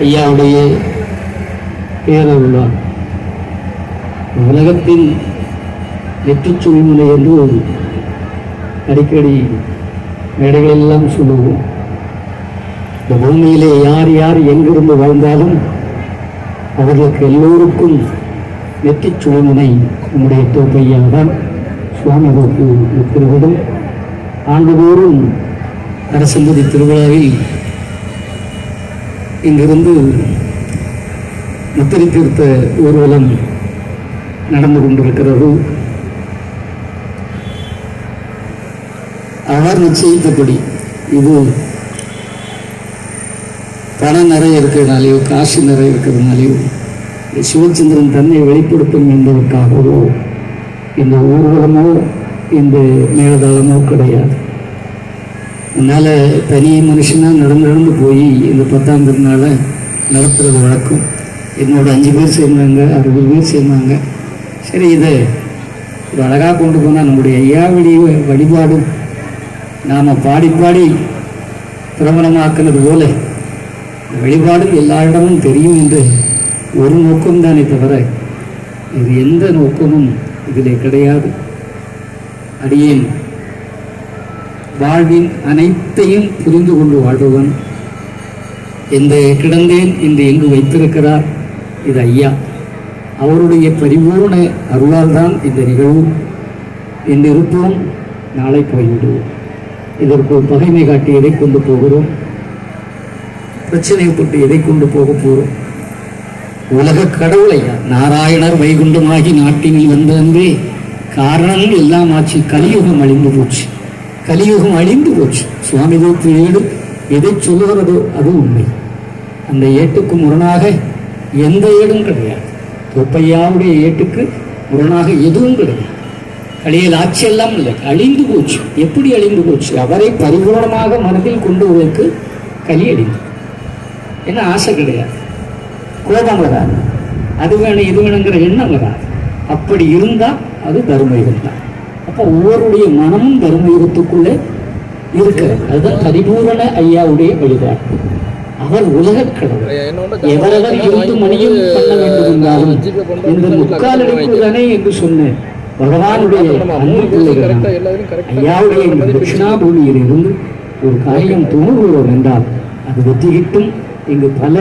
ஐயாவுடைய உள்ளார் உலகத்தின் வெற்றி சூழ்நிலை என்று ஒரு அடிக்கடி மேடைகளெல்லாம் சொல்லுவோம். இந்த பூமியிலே யார் யார் எங்கிருந்து வாழ்ந்தாலும் அவர்களுக்கு எல்லோருக்கும் வெற்றி சுழிமுனை நம்முடைய தோப்பையா தான் சுவாமி தோப்பு ஆண்டுதோறும் அரசம்பதி திருவிழாவில் இங்கிருந்து முத்திரை தீர்த்த ஊர்வலம் நடந்து கொண்டிருக்கிறது. அவர் நிச்சயித்தபடி இது பணம் நிறைய இருக்கிறதுனாலையோ காசு நிறைய இருக்கிறதுனாலையோ சிவச்சந்திரன் தன்னை வெளிப்படுத்தும் என்பதற்காகவோ இந்த ஊர்வலமோ இந்த மேலதாளமோ கிடையாது. அதனால் தனி மனுஷனாக நடந்து நடந்து போய் இந்த பத்தாம் திருநாளை நடத்துகிறது வழக்கம். என்னோடய அஞ்சு பேர் சேர்ந்தாங்க அறுபது பேர் சேர்ந்தாங்க. சரி இதை இது அழகாக கொண்டு போனால் நம்முடைய ஐயாவடி வழிபாடு நாம் பாடி பாடி பிரபலமாக்குனது போல இந்த வழிபாடு எல்லா இடமும் தெரியும் என்று ஒரு நோக்கம்தானே தவிர இது எந்த நோக்கமும் இதில் கிடையாது. அடியேன். வாழ்வின் அனைத்தையும் புரிந்து கொண்டு வாழ்பவன் எந்த கிடந்தேன் என்று எங்கு வைத்திருக்கிறார்? இது ஐயா. அவருடைய பரிபூர்ண அருளால் தான் இந்த நிகழ்வு இன்று இருப்போம் நாளை போய்விடுவோம். இதற்கு ஒரு பகைமை காட்டி எதை கொண்டு போகிறோம்? பிரச்சனைப்பட்டு எதை கொண்டு போக போகிறோம்? உலக கடவுளையா நாராயணர் வைகுண்டமாகி நாட்டினில் வந்த காரணங்கள் காரணம் எல்லாம் ஆச்சு கலியுகம் அழிந்து போச்சு. கலியுகம் அழிந்து போச்சு. சுவாமி தோப்பு ஏடு எதை சொல்லுகிறதோ அது உண்மை. அந்த ஏட்டுக்கு முரணாக எந்த ஏடும் கிடையாது. தொப்பையாவுடைய ஏட்டுக்கு முரணாக எதுவும் கிடையாது. கலியல் ஆட்சி எல்லாம் இல்லை. அழிந்து போச்சு. எப்படி அழிந்து போச்சு? அவரை பரிபூர்ணமாக மனதில் கொண்டுவதற்கு கலி அழிந்து என்ன ஆசை கிடையாது. கோபம் வராது. அது வேணும் இது வேணுங்கிற எண்ணம் வராது. அப்படி இருந்தால் அது தர்மயுகம் தான். அப்போ ஒவ்வொருடைய மனமும் தர்மயுகத்துக்குள்ளே இருக்கிறது அதுதான் பரிபூரண ஐயாவுடைய வழிபாடு. அவர் உலகக் கடவுள். எவரவர் இருந்து மணியும் பண்ண வேண்டும் என்றாலும் இந்த முக்காலடிக்குள் தானே என்று சொன்ன பகவானுடைய அன்பு பிள்ளைகள். ஐயாவுடைய இந்த தட்சிணாபூமியில் இருந்து ஒரு காரியம் துணுகுகிறோம் என்றால் அது வெற்றி கிட்டும் இங்கு பல